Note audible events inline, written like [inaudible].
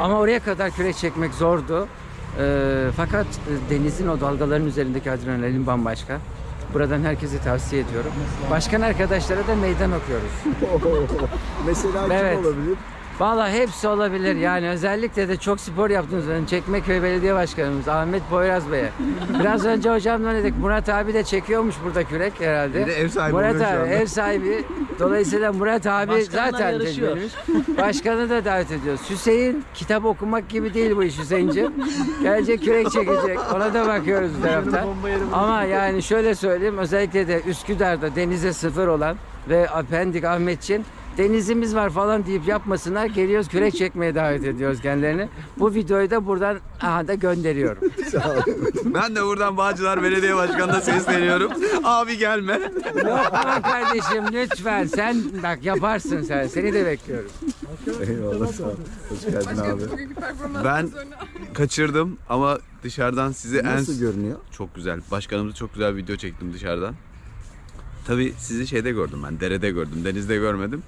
Ama oraya kadar kürek çekmek zordu. Ee, fakat e, denizin o dalgaların üzerindeki adrenalin bambaşka. Buradan herkese tavsiye ediyorum. Başkan arkadaşlara da meydan okuyoruz. [laughs] Mesela kim Evet. olabilir? Vallahi hepsi olabilir. Yani özellikle de çok spor yaptığınız yani Çekmeköy Belediye Başkanımız Ahmet Poyraz Bey'e. Biraz önce hocamla dedik Murat abi de çekiyormuş burada kürek herhalde. Bir de ev sahibi Murat oluyor şu abi anda. ev sahibi. Dolayısıyla Murat abi Başkanla zaten yarışıyor. tecrübelimiş. Başkanı da davet ediyoruz. Hüseyin kitap okumak gibi değil bu iş Hüseyin'ciğim. Gelecek kürek çekecek. Ona da bakıyoruz bu taraftan. Ama yani şöyle söyleyeyim özellikle de Üsküdar'da denize sıfır olan ve Pendik Ahmetçin denizimiz var falan deyip yapmasınlar. Geliyoruz kürek [laughs] çekmeye davet ediyoruz kendilerini. Bu videoyu da buradan aha da gönderiyorum. [laughs] Ben de buradan Bağcılar Belediye Başkanı'na sesleniyorum. [laughs] Abi gelme. Yok kardeşim lütfen sen bak yaparsın sen. Seni de bekliyoruz. Eyvallah sağ ol. Hoş geldin abi. Ben kaçırdım ama dışarıdan sizi en... Nasıl görünüyor? Çok güzel. Başkanımızı çok güzel bir video çektim dışarıdan. Tabii sizi şeyde gördüm ben. Derede gördüm. Denizde görmedim.